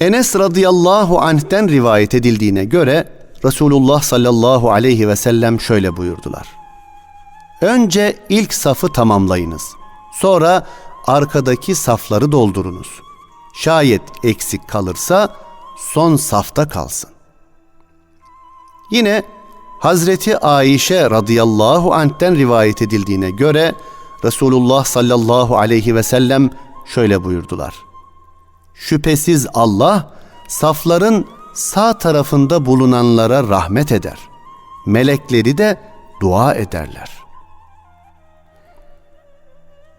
Enes radıyallahu anh'ten rivayet edildiğine göre Resulullah sallallahu aleyhi ve sellem şöyle buyurdular. Önce ilk safı tamamlayınız. Sonra arkadaki safları doldurunuz. Şayet eksik kalırsa son safta kalsın. Yine Hazreti Ayşe radıyallahu anh'ten rivayet edildiğine göre Resulullah sallallahu aleyhi ve sellem şöyle buyurdular. Şüphesiz Allah safların sağ tarafında bulunanlara rahmet eder. Melekleri de dua ederler.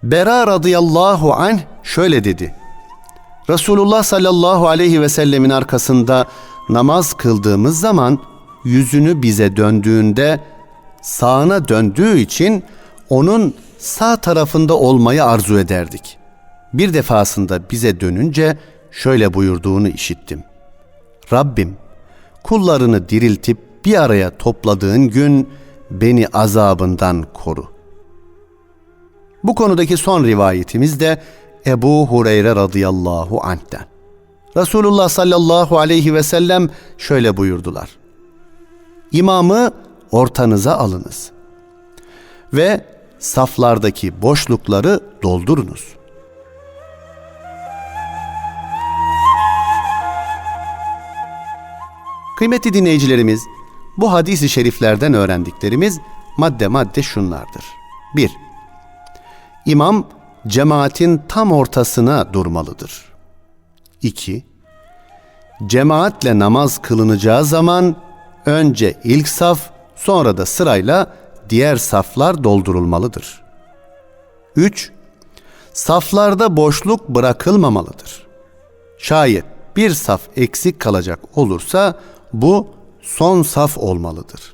Bera radıyallahu anh şöyle dedi. Resulullah sallallahu aleyhi ve sellemin arkasında namaz kıldığımız zaman yüzünü bize döndüğünde sağına döndüğü için onun sağ tarafında olmayı arzu ederdik. Bir defasında bize dönünce şöyle buyurduğunu işittim. Rabbim kullarını diriltip bir araya topladığın gün beni azabından koru. Bu konudaki son rivayetimiz de Ebu Hureyre radıyallahu anh'ten. Resulullah sallallahu aleyhi ve sellem şöyle buyurdular. İmamı ortanıza alınız ve saflardaki boşlukları doldurunuz. Kıymetli dinleyicilerimiz, bu hadis-i şeriflerden öğrendiklerimiz madde madde şunlardır. 1. İmam cemaatin tam ortasına durmalıdır. 2. Cemaatle namaz kılınacağı zaman önce ilk saf, sonra da sırayla diğer saflar doldurulmalıdır. 3. Saflarda boşluk bırakılmamalıdır. Şayet bir saf eksik kalacak olursa bu son saf olmalıdır.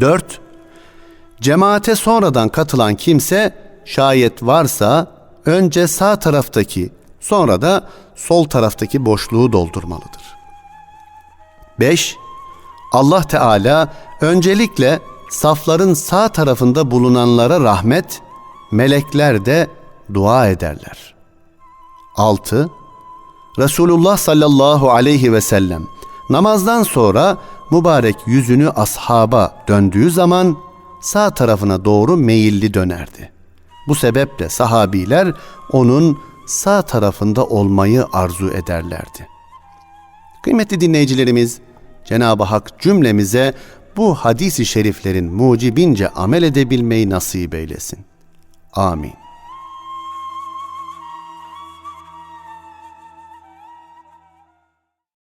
4. Cemaate sonradan katılan kimse şayet varsa önce sağ taraftaki sonra da sol taraftaki boşluğu doldurmalıdır. 5. Allah Teala öncelikle safların sağ tarafında bulunanlara rahmet, melekler de dua ederler. 6. Resulullah sallallahu aleyhi ve sellem namazdan sonra mübarek yüzünü ashaba döndüğü zaman sağ tarafına doğru meyilli dönerdi. Bu sebeple sahabiler onun sağ tarafında olmayı arzu ederlerdi. Kıymetli dinleyicilerimiz, Cenab-ı Hak cümlemize bu hadisi şeriflerin mucibince amel edebilmeyi nasip eylesin. Amin.